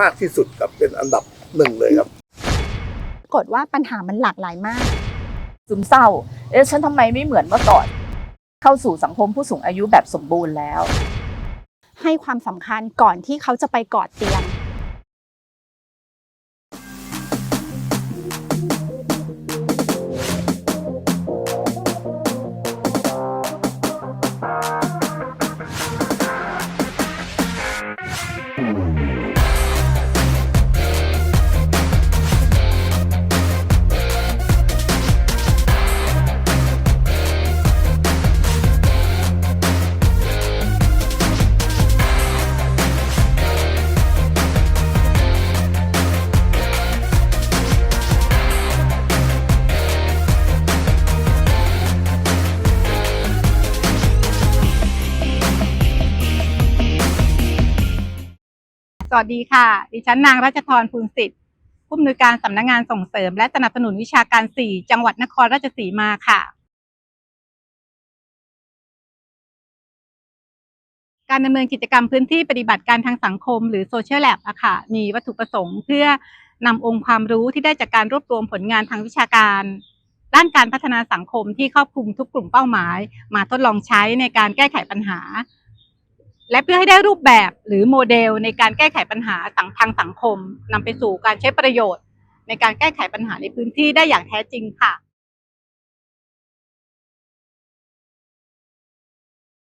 มากที่สุดครับเป็นอันดับหนึ่งเลยครับ ปรากฏว่าปัญหามันหลากหลายมาก ซึมเศร้า เอ๊ะฉันทำไมไม่เหมือนเมื่อก่อน เข้าสู่สังคมผู้สูงอายุแบบสมบูรณ์แล้ว ให้ความสำคัญก่อนที่เขาจะไปกอดเตียง วัสดีค่ะ ดิฉันนางรัชทรภูลสิทธิ์ผู้อำนวยการสำนักงานส่งเสริม และสนับสนุนวิชาการ 4 จังหวัดนครราชสีมาค่ะ การดำเนินกิจกรรมพื้นที่ปฏิบัติการทางสังคม หรือโซเชียลแลบอะค่ะ มีวัตถุประสงค์เพื่อนำองค์ความรู้ที่ได้จากการรวบรวมผลงานทางวิชาการด้านการพัฒนาสังคมที่ครอบคลุมทุกกลุ่มเป้าหมาย มาทดลองใช้ในการแก้ไขปัญหา และเพื่อให้ได้รูปแบบหรือโมเดลในการแก้ไขปัญหาสังทางสังคมนำไปสู่การใช้ประโยชน์ ในการแก้ไขปัญหาในพื้นที่ได้อย่างแท้จริงค่ะ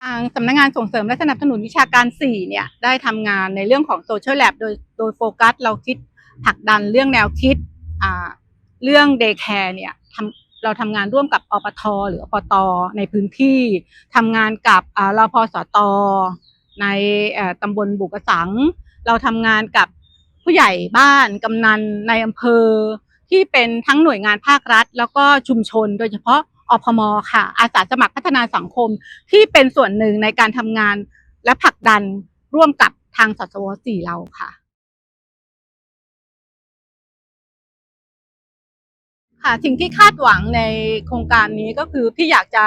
ทางสำนักงานส่งเสริมและสนับสนุนวิชาการ 4 เนี่ย ได้ทำงานในเรื่องของโซเชียลแลบโดยโดยโฟกัสเราคิดผลักดันเรื่องแนวคิดเรื่องเดย์แคร์เนี่ยเราทำงานร่วมกับอปท หรืออปต ในพื้นที่ทำงานกับอ่ารพสต ในตำบลบุกสัง เราทำงานกับผู้ใหญ่บ้านกำนันในอำเภอ ที่เป็นทั้งหน่วยงานภาครัฐ แล้วก็ชุมชน โดยเฉพาะอพมค่ะ อาสาสมัครพัฒนาสังคมที่เป็นส่วนหนึ่งในการทำงานและผลักดันร่วมกับทางสสวสี่เราค่ะค่ะสิ่งที่คาดหวังในโครงการนี้ก็คือพี่อยากจะ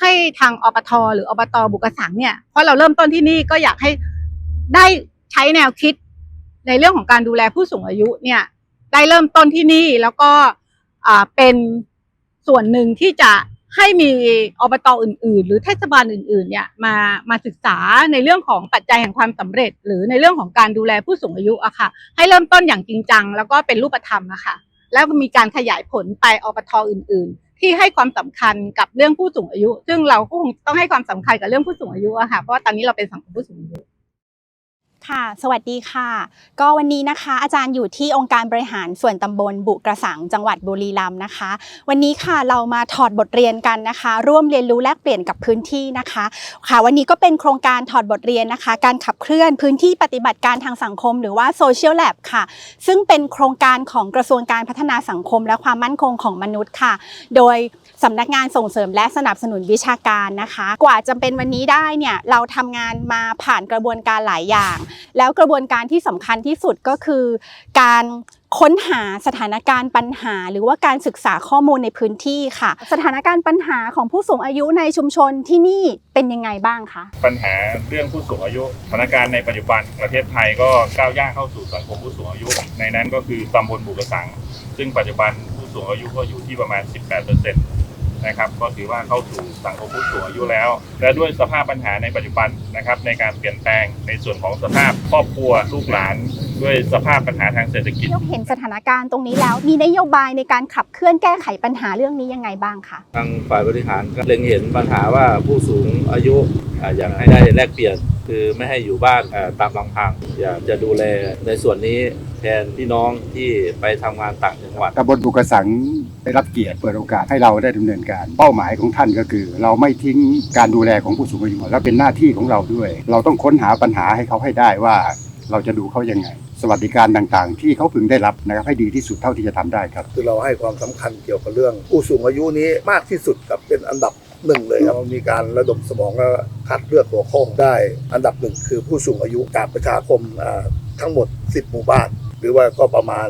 ให้ทางอปทหรืออบตบุกสังเนี่ยเพราะเราเริ่มต้นที่นี่ก็อยากให้ได้ใช้แนวคิดในเรื่องของการดูแลผู้สูงอายุเนี่ยได้เริ่มต้นที่นี่แล้วก็อ่าเป็นส่วนหนึ่งที่จะให้มีอบตอื่น ๆ หรือเทศบาลอื่น ๆ เนี่ยมามาศึกษาในเรื่องของปัจจัยแห่งความสำเร็จ หรือในเรื่องของการดูแลผู้สูงอายุอะค่ะ ให้เริ่มต้นอย่างจริงจัง แล้วก็เป็นรูปธรรมอะค่ะแล้วมีการขยายผลไปอปทอื่น ๆ ที่ให้ความสำคัญกับเรื่องผู้สูงอายุ ซึ่งเราก็คงต้องให้ความสำคัญกับเรื่องผู้สูงอายุอะค่ะเพราะว่าตอนนี้เราเป็นสังคมผู้สูงอายุ ค่ะ สวัสดีค่ะ ก็วันนี้นะคะ อาจารย์อยู่ที่องค์การบริหารส่วนตำบลบุกระสังจังหวัดบุรีรัมย์นะคะ วันนี้ค่ะเรามาถอดบทเรียนกันนะคะ ร่วมเรียนรู้แลกเปลี่ยนกับพื้นที่นะคะ ค่ะ วันนี้ก็เป็นโครงการถอดบทเรียนนะคะ การขับเคลื่อนพื้นที่ปฏิบัติการทางสังคม หรือว่า Social Lab ค่ะ ซึ่งเป็นโครงการของกระทรวงการพัฒนาสังคม และความมั่นคงของมนุษย์ค่ะ โดยสำนักงานส่งเสริมและสนับสนุนวิชาการนะคะ กว่าจะเป็นวันนี้ได้เนี่ยเราทำงานมาผ่านกระบวนการหลายอย่างแล้วกระบวนการที่สำคัญที่สุดก็คือ การค้นหาสถานการณ์ปัญหา หรือว่าการศึกษาข้อมูลในพื้นที่ค่ะ สถานการณ์ปัญหาของผู้สูงอายุในชุมชนที่นี่เป็นยังไงบ้างคะปัญหาเรื่องผู้สูงอายุสถานการณ์ในปัจจุบันประเทศไทยก็ก้าวย่างเข้าสู่สังคมผู้สูงอายุ ในนั้นก็คือตำบลบุกระสัง ซึ่งปัจจุบันผู้สูงอายุก็อยู่ที่ประมาณ 18% นะครับ ก็ถือว่าเข้าสู่สังคมผู้สูงอายุแล้ว และด้วยสภาพปัญหาในปัจจุบันนะครับ ในการเปลี่ยนแปลงในส่วนของสภาพครอบครัวลูกหลาน ด้วยสภาพปัญหาทางเศรษฐกิจ เราเห็นสถานการณ์ตรงนี้แล้ว มีนโยบายในการขับเคลื่อนแก้ไขปัญหาเรื่องนี้ยังไงบ้างคะ ทางฝ่ายบริหารก็เล็งเห็นปัญหาว่าผู้สูงอายุอ่าอยากให้ได้แลกเปลี่ยน คือไม่ให้อยู่บ้านอ่าตามลำพังอยากจะดูแลในส่วนนี้แทนพี่น้องที่ไปทำงานต่างจังหวัดตำบลบุกระสังได้รับเกียรติเปิดโอกาสให้เราได้ดำเนินการ เป้าหมายของท่านก็คือ เราไม่ทิ้งการดูแลของผู้สูงอายุและเป็นหน้าที่ของเราด้วย เราต้องค้นหาปัญหาให้เขาให้ได้ว่าเราจะดูเขายังไง สวัสดิการต่างๆ ที่เขาพึงได้รับนะครับให้ดีที่สุดเท่าที่จะทำได้ครับ คือเราให้ความสำคัญเกี่ยวกับเรื่อง ผู้สูงอายุนี้มากที่สุดกับเป็นอันดับ หนึ่งเลยครับมีการระดมสมองและคัดเลือกหัวข้อได้ อันดับหนึ่งคือผู้สูงอายุจากประชาคมทั้งหมด 10 หมู่บ้าน หรือว่าก็ประมาณ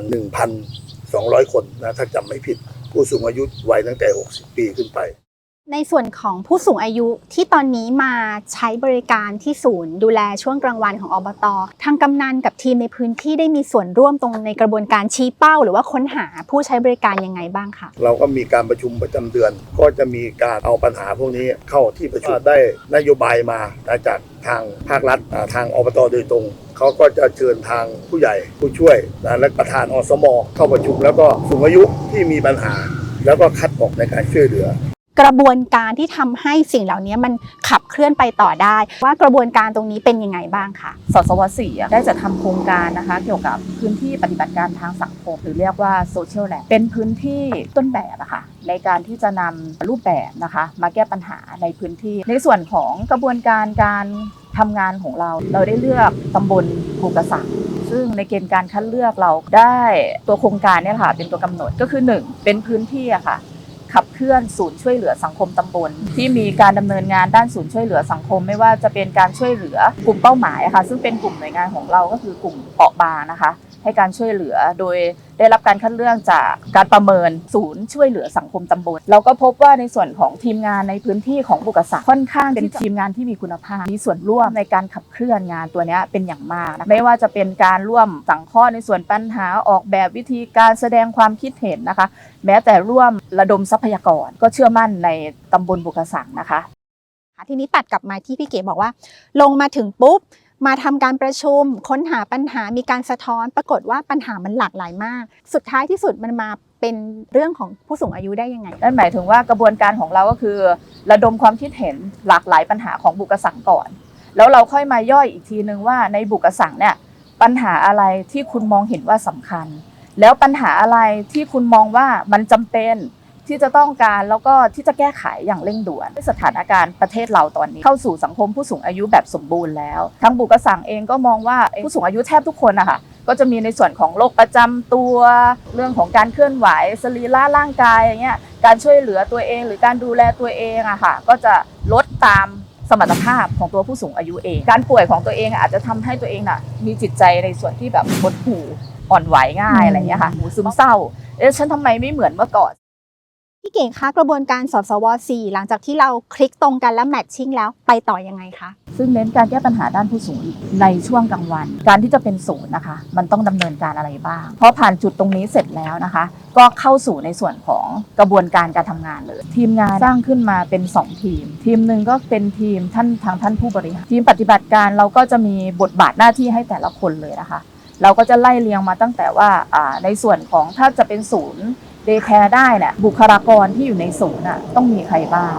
1,200 คนนะถ้าจำไม่ผิด ผู้สูงอายุวัยตั้งแต่ 60 ปีขึ้นไป ในส่วนของผู้สูงอายุที่ตอนนี้มาใช้บริการที่ศูนย์ ดูแลช่วงกลางวันของอบตทางกำนันกับทีมในพื้นที่ได้มีส่วนร่วมตรงในกระบวนการชี้เป้า หรือว่าค้นหาผู้ใช้บริการยังไงบ้างคะเราก็มีการประชุมประจำเดือน ก็จะมีการเอาปัญหาพวกนี้เข้าที่ประชุมได้นโยบายมาจากทางภาครัฐทางอบตโดยตรงเขาก็จะเชิญทางผู้ใหญ่ผู้ช่วยและประธานอสมเข้าประชุม แล้วก็สูงอายุที่มีปัญหา แล้วก็คัดออกในการช่วยเหลือ กระบวนการที่ทำให้สิ่งเหล่านี้มันขับเคลื่อนไปต่อได้ ว่ากระบวนการตรงนี้เป็นยังไงบ้างคะสสวสีได้จะทำโครงการนะคะ เกี่ยวกับพื้นที่ปฏิบัติการทางสังคม หรือเรียกว่าโซเชียลแลบเป็นพื้นที่ต้นแบบอะค่ะในการที่จะนำรูปแบบนะคะ มาแก้ปัญหาในพื้นที่ ในส่วนของกระบวนการการทำงานของเรา เราได้เลือกตำบลภูกระสังซึ่งในเกณฑ์การคัดเลือกเราได้ตัวโครงการเนี่ยค่ะเป็นตัวกำหนดก็คือ 1 เป็นพื้นที่อะค่ะ ขับเคลื่อนศูนย์ช่วยเหลือสังคมตำบล ที่มีการดำเนินงานด้านศูนย์ช่วยเหลือสังคม ไม่ว่าจะเป็นการช่วยเหลือกลุ่มเป้าหมายค่ะซึ่งเป็นกลุ่มหน่วยงานของเราก็คือกลุ่มเปราะบางนะคะ ให้การช่วยเหลือ โดยได้รับการคัดเลือกจากการประเมินศูนย์ช่วยเหลือสังคมตำบลเราก็พบว่าในส่วนของทีมงานในพื้นที่ของบุกษาค่อนข้างเป็นทีมงานที่มีคุณภาพ มีส่วนร่วมในการขับเคลื่อนงานตัวนี้เป็นอย่างมากนะไม่ว่าจะเป็นการร่วมสังเคราะห์ในส่วนปัญหาออกแบบวิธีการแสดงความคิดเห็นนะคะ แม้แต่ร่วมระดมทรัพยากรก็เชื่อมั่นในตำบลบุกสังนะคะทีนี้ตัดกลับมาที่พี่เก๋บอกว่า ลงมาถึงปุ๊บ มาทำการประชุม ค้นหาปัญหามีการสะท้อน ปรากฏว่าปัญหามันหลากหลายมาก สุดท้ายที่สุดมันมาเป็นเรื่องของผู้สูงอายุได้ยังไง นั่นหมายถึงว่ากระบวนการของเราก็คือ ระดมความคิดเห็นหลากหลายปัญหาของบุกสังก่อน แล้วเราค่อยมาย่อยอีกทีนึงว่าในบุกสังเนี่ยปัญหาอะไรที่คุณมองเห็นว่าสำคัญ แล้วปัญหาอะไรที่คุณมองว่ามันจำเป็น ที่จะต้องการแล้วก็ที่จะแก้ไขอย่างเร่งด่วนสถานการณ์ประเทศเราตอนนี้เข้าสู่สังคมผู้สูงอายุแบบสมบูรณ์แล้วทางบุกสังเองก็มองว่าผู้สูงอายุแทบทุกคนนะคะก็จะมีในส่วนของโรคประจำตัว เรื่องของการเคลื่อนไหวสรีระร่างกายอย่างเงี้ยการช่วยเหลือตัวเอง หรือการดูแลตัวเองอะค่ะ ก็จะลดตามสมรรถภาพของตัวผู้สูงอายุเอง การป่วยของตัวเองอาจจะทำให้ตัวเองน่ะมีจิตใจในส่วนที่แบบหดหู่อ่อนไหวง่ายอะไรเงี้ยค่ะหูซึมเศร้าเอ๊ะฉันทำไมไม่เหมือนเมื่อก่อน พี่เก๋คะกระบวนการสอบสว4หลังจากที่เราคลิกตรงกันและแมทชิ่งแล้วไปต่อยังไงคะซึ่งเน้นการแก้ปัญหาด้านผู้สูงอายุในช่วงกลางวัน การที่จะเป็นศูนย์นะคะ มันต้องดำเนินการอะไรบ้างพอผ่านจุดตรงนี้เสร็จแล้วนะคะ ก็เข้าสู่ในส่วนของกระบวนการการทำงานเลย ทีมงานสร้างขึ้นมาเป็น 2 ทีม ทีมหนึ่งก็เป็นทีมท่านทางท่านผู้บริหารทีมปฏิบัติการเราก็จะมีบทบาทหน้าที่ให้แต่ละคนเลยนะคะ เราก็จะไล่เรียงมาตั้งแต่ว่าในส่วนของถ้าจะเป็นศูนย์ เดย์แคร์ได้เนี่ยบุคลากรที่อยู่ในศูนย์น่ะต้องมีใครบ้าง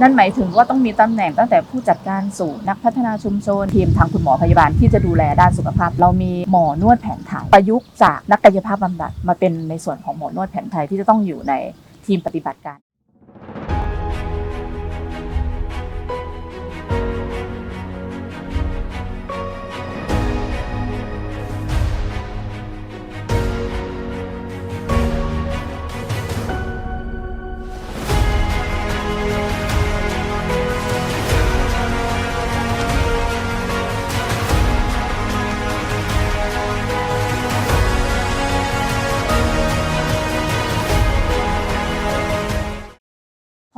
นั่นหมายถึงว่าต้องมีตำแหน่งตั้งแต่ผู้จัดการศูนย์นักพัฒนาชุมชนทีมทางคุณหมอพยาบาลที่จะดูแลด้านสุขภาพ เรามีหมอนวดแผนไทยประยุกต์จากนักกายภาพบำบัดมาเป็นในส่วนของหมอนวดแผนไทยที่จะต้องอยู่ในทีมปฏิบัติการ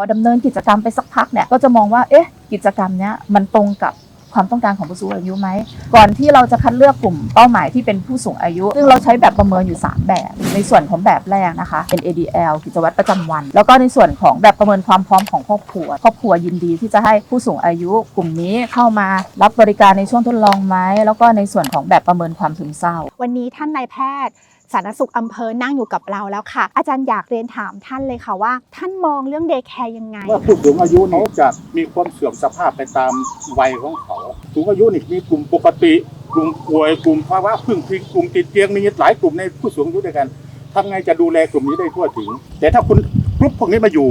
อดำเนินกิจกรรมไปสักพักเนี่ยก็จะมองว่าเอ๊ะกิจกรรมเนี้ยมันตรงกับความต้องการของผู้สูงอายุไหม ก่อนที่เราจะคัดเลือกกลุ่มเป้าหมายที่เป็นผู้สูงอายุ ซึ่งเราใช้แบบประเมินอยู่ 3 แบบ ในส่วนของแบบแรกนะคะเป็น ADL กิจวัตรประจำวัน แล้วก็ในส่วนของแบบประเมินความพร้อมของครอบครัว ครอบครัวยินดีที่จะให้ผู้สูงอายุ กลุ่มนี้เข้ามารับบริการในช่วงทดลองไหม แล้วก็ในส่วนของแบบประเมินความซึมเศร้า วันนี้ท่านนายแพทย์ สาธารณสุขอำเภอนั่งอยู่กับเราแล้วค่ะ อาจารย์อยากเรียนถามท่านเลยค่ะว่า ท่านมองเรื่องเดย์แคร์ยังไง เมื่อผู้สูงอายุเขาจะมีความเสื่อมสภาพไปตามวัยของเขาสูงอายุนี่มีกลุ่มปกติ กลุ่มป่วยกลุ่มภาวะพึ่งพิงกลุ่มติดเตียงมีหลายกลุ่มในผู้สูงอายุด้วยกันทำไงจะดูแลกลุ่มนี้ได้ทั่วถึง แต่ถ้าคุณกลุ่มพวกนี้มาอยู่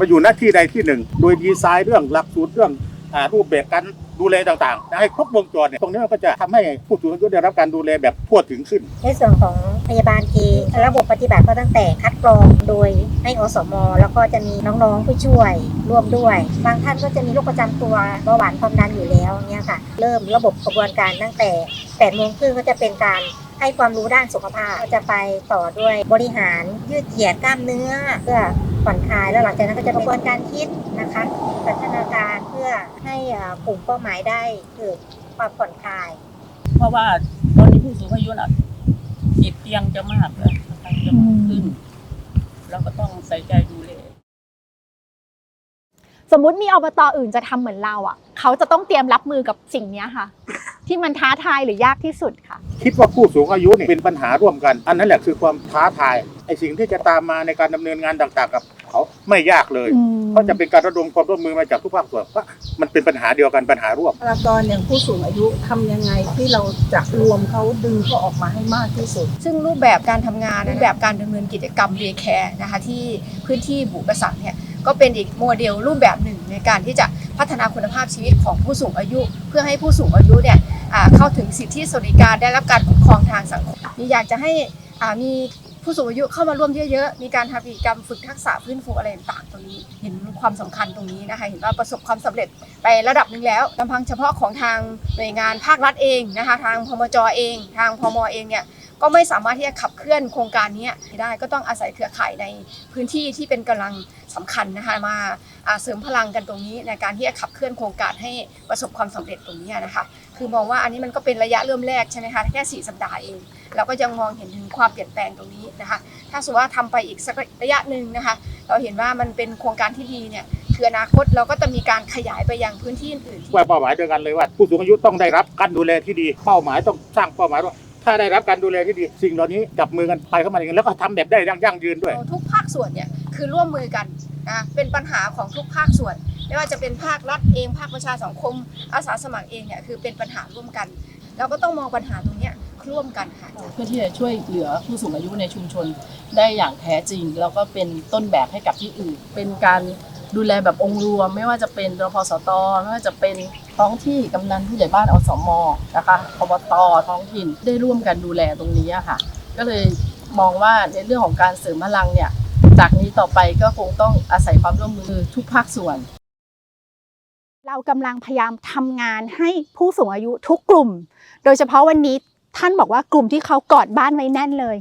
มาอยู่หน้าที่ใดที่หนึ่ง โดยดีไซน์เรื่องหลักสูตรเรื่องอรูปแบบการ ดูแลต่างๆให้ครบวงจรเนี่ยตรงนี้มันก็จะทำให้ผู้สูงอายุได้รับการดูแลแบบทั่วถึงขึ้น ในส่วนของพยาบาลเองระบบปฏิบัติก็ตั้งแต่คัดกรองโดยให้อสม แล้วก็จะมีน้องๆผู้ช่วยร่วมด้วย บางท่านก็จะมีโรคประจำตัวเบาหวานความดันอยู่แล้วเนี่ยค่ะ เริ่มระบบกระบวนการตั้งแต่8โมงครึ่งก็จะเป็นการให้ความรู้ด้านสุขภาพก็จะไปต่อด้วยบริหารยืดเหยียดกล้ามเนื้อเพื่อ ผ่อนคลายแล้วหลังจากนั้นก็จะกระบวนการคิดนะคะพัฒนาการเพื่อให้อ่ากลุ่มเป้าหมายได้เกิดความผ่อนคลาย เพราะว่าตอนนี้ผู้สูงอายุน่ะติดเตียงจะมากเลยนะคะจะมากขึ้นเราก็ต้องใส่ใจดูแลสมมุติมีอบตอื่นจะทำเหมือนเราอะ เขาจะต้องเตรียมรับมือกับสิ่งเนี้ยค่ะ ที่มันท้าทายหรือยากที่สุดค่ะ คิดว่าผู้สูงอายุเนี่ยเป็นปัญหาร่วมกัน อันนั้นแหละคือความท้าทายไอ้สิ่งที่จะตามมาในการดำเนินงานต่างๆ กับเขาไม่ยากเลยเพราะจะเป็นการระดมความร่วมมือมาจากทุกภาคส่วนเพราะมันเป็นปัญหาเดียวกันปัญหาร่วมบุคลากรอย่างผู้สูงอายุทำยังไงที่เราจะรวมเขาดึงเขาออกมาให้มากที่สุด ซึ่งรูปแบบการทำงานรูปแบบการดำเนินกิจกรรมเรียแคร์นะคะที่พื้นที่บุกระสังเนี่ยก็เป็นอีกโมเดลรูปแบบหนึ่งในการที่จะ พัฒนาคุณภาพชีวิตของผู้สูงอายุ เพื่อให้ผู้สูงอายุเนี่ยเข้าถึงสิทธิสวัสดิการได้รับการคุ้มครองทางสังคมมีอยากจะให้มีผู้สูงอายุเข้ามาร่วมเยอะๆ มีการทำกิจกรรมฝึกทักษะพื้นฟูอะไรต่างๆ ตรงนี้ เห็นความสำคัญตรงนี้นะคะ เห็นว่าประสบความสำเร็จไประดับหนึ่งแล้วลำพังเฉพาะของทางหน่วยงานภาครัฐเองนะคะ ทางพมจเอง ทางพมเองเนี่ย ก็ไม่สามารถที่จะขับเคลื่อนโครงการนี้ได้ ก็ต้องอาศัยเครือข่ายในพื้นที่ที่เป็นกำลังสำคัญนะคะ มา เสริมพลังกันตรงนี้ในการที่จะขับเคลื่อนโครงการให้ประสบความสำเร็จตรงนี้นะคะคือมองว่าอันนี้มันก็เป็นระยะเริ่มแรกใช่ไหมคะแค่สี่สัปดาห์เอง เราก็ยังมองเห็นถึงความเปลี่ยนแปลงตรงนี้นะคะถ้าสมมติว่าทำไปอีกสักระยะหนึ่งนะคะเราเห็นว่ามันเป็นโครงการที่ดีเนี่ยคืออนาคตเราก็จะมีการขยายไปยังพื้นที่อื่นๆที่ว่าเป้าหมายเดียวกันเลยว่า ผู้สูงอายุต้องได้รับการดูแลที่ดีเป้าหมายต้องสร้างเป้าหมายว่าถ้าได้รับการดูแลที่ดี สิ่งเหล่านี้จับมือกันไปเข้ามาอย่างนี้แล้วก็ทำแบบได้ยั่งยืนด้วย ทุกภาคส่วนเนี่ยคือร่วมมือกัน นะเป็นปัญหาของทุกภาคส่วน ไม่ว่าจะเป็นภาครัฐเองภาคประชาสังคม อาสาสมัครเองเนี่ยคือเป็นปัญหาร่วมกัน เราก็ต้องมองปัญหาตรงนี้ร่วมกันค่ะเพื่อที่จะช่วยเหลือผู้สูงอายุในชุมชนได้อย่างแท้จริง แล้วก็เป็นต้นแบบให้กับที่อื่น เป็นการดูแลแบบองค์รวม ไม่ว่าจะเป็นรพสตไม่ว่าจะเป็นท้องที่กำนันผู้ใหญ่บ้านอสมนะคะอบตท้องถิ่นได้ร่วมกันดูแลตรงนี้ค่ะ ก็เลยมองว่าในเรื่องของการเสริมพลังเนี่ย จากนี้ต่อไปก็คงต้องอาศัยความร่วมมือทุกภาคส่วน เรากำลังพยายามทำงานให้ผู้สูงอายุทุกกลุ่ม โดยเฉพาะวันนี้ท่านบอกว่ากลุ่มที่เขากอดบ้านไว้แน่นเลย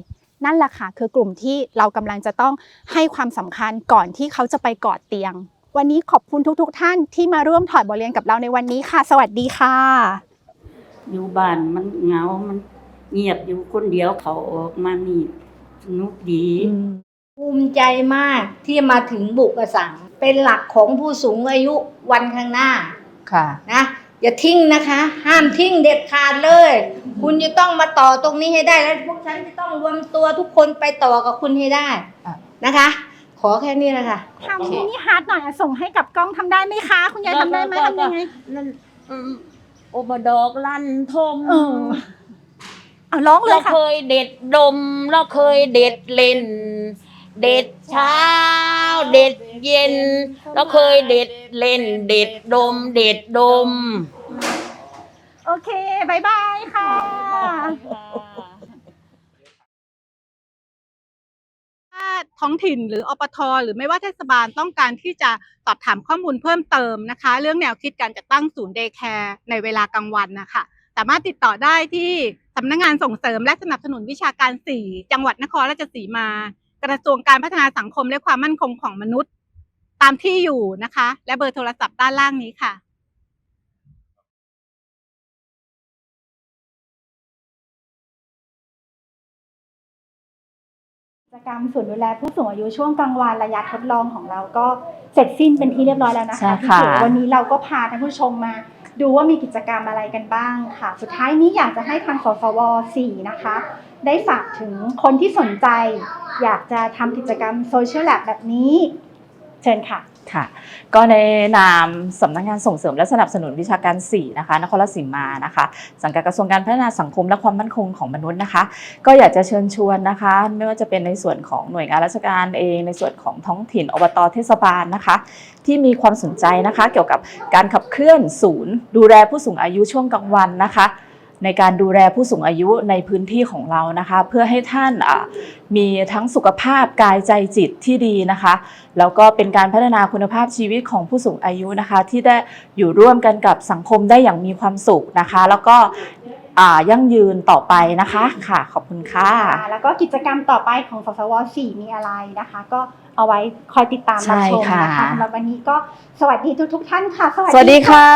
นั่นแหละค่ะคือกลุ่มที่เรากำลังจะต้องให้ความสำคัญก่อนที่เขาจะไปกอดเตียง วันนี้ขอบคุณทุก ๆทท่านที่มาร่วมถอดบทเรียนกับเราในวันนี้ค่ะ สวัสดีค่ะ อยู่บ้านมันเหงา มันเงียบอยู่คนเดียวเขาออกมานี่สนุกดี ภูมิใจมากที่มาถึงบุกกระสัง เป็นหลักของผู้สูงอายุวันข้างหน้าค่ะ นะอย่าทิ้งนะคะ ห้ามทิ้งเด็ดขาดเลย คุณจะต้องมาต่อตรงนี้ให้ได้แล้วพวกฉันจะต้องรวมตัวทุกคนไปต่อกับคุณให้ได้อะ นะคะ ขอแค่นี้นะคะทำมินิฮาร์ดหน่อยอะส่งให้กับกล้องทำได้ไหมคะ คุณยายทำได้ไหมทำยังไง นั่นอืมโอบดอกลั่นทมเออเอาร้องเลเรายค่ะ เคยเด็ดดม เราเคยเด็ดเล่น เด็ดเช้า เด็ดเย็นเราเคยเด็ดเล่น เด็ดดม เด็ดดม โอเคบายบายค่ะถ้าท้องถิ่นหรืออปทหรือไม่ว่าเทศบาลต้องการที่จะสอบถามข้อมูลเพิ่มเติมนะคะ เรื่องแนวคิดการจัดตั้งศูนย์เดย์แคร์ในเวลากลางวันนะคะสามารถติดต่อได้ที่สำนักงานส่งเสริมและสนับสนุนวิชาการ 4 จังหวัดนครราชสีมา กระทรวงการพัฒนาสังคมและความมั่นคงของมนุษย์ ตามที่อยู่นะคะ และเบอร์โทรศัพท์ด้านล่างนี้ค่ะกิจกรรมศูนย์ดูแลผู้สูงอายุช่วงกลางวันระยะทดลองของเราก็เสร็จสิ้นเป็นที่เรียบร้อยแล้วนะใช่คะพี่ค่ะเก๋วันนี้เราก็พาท่านผู้ชมมา ดูว่ามีกิจกรรมอะไรกันบ้างค่ะ สุดท้ายนี้อยากจะให้ทางสสว 4 นะคะ ได้ฝากถึงคนที่สนใจ อยากจะทำกิจกรรมโซเชียลแลบแบบนี้ เชิญค่ะค่ะก็ในนามสำนักงานส่งเสริมและสนับสนุนวิชาการ 4 นะคะนครราชสีมานะคะ สังกัดกระทรวงการพัฒนาสังคมและความมั่นคงของมนุษย์นะคะ ก็อยากจะเชิญชวนนะคะ ไม่ว่าจะเป็นในส่วนของหน่วยงานราชการเอง ในส่วนของท้องถิ่นอบตเทศบาลนะคะ ที่มีความสนใจนะคะ เกี่ยวกับการขับเคลื่อนศูนย์ ดูแลผู้สูงอายุช่วงกลางวันนะคะ ในการดูแลผู้สูงอายุในพื้นที่ของเรานะคะ เพื่อให้ท่านอะมีทั้งสุขภาพกายใจจิตที่ดีนะคะ แล้วก็เป็นการพัฒนาคุณภาพชีวิตของผู้สูงอายุนะคะ ที่ได้อยู่ร่วมกันกับสังคมได้อย่างมีความสุขนะคะ แล้วก็อ่ายั่งยืนต่อไปนะคะค่ะ ขอบคุณค่ะค่ะ แล้วก็กิจกรรมต่อไปของสสว4มีอะไรนะคะ ก็เอาไว้คอยติดตามรับชมใช่ค่ะนะคะสำหรับวันนี้ก็สวัสดีทุกทุกๆท่านค่ะ สวัสดีค่ะ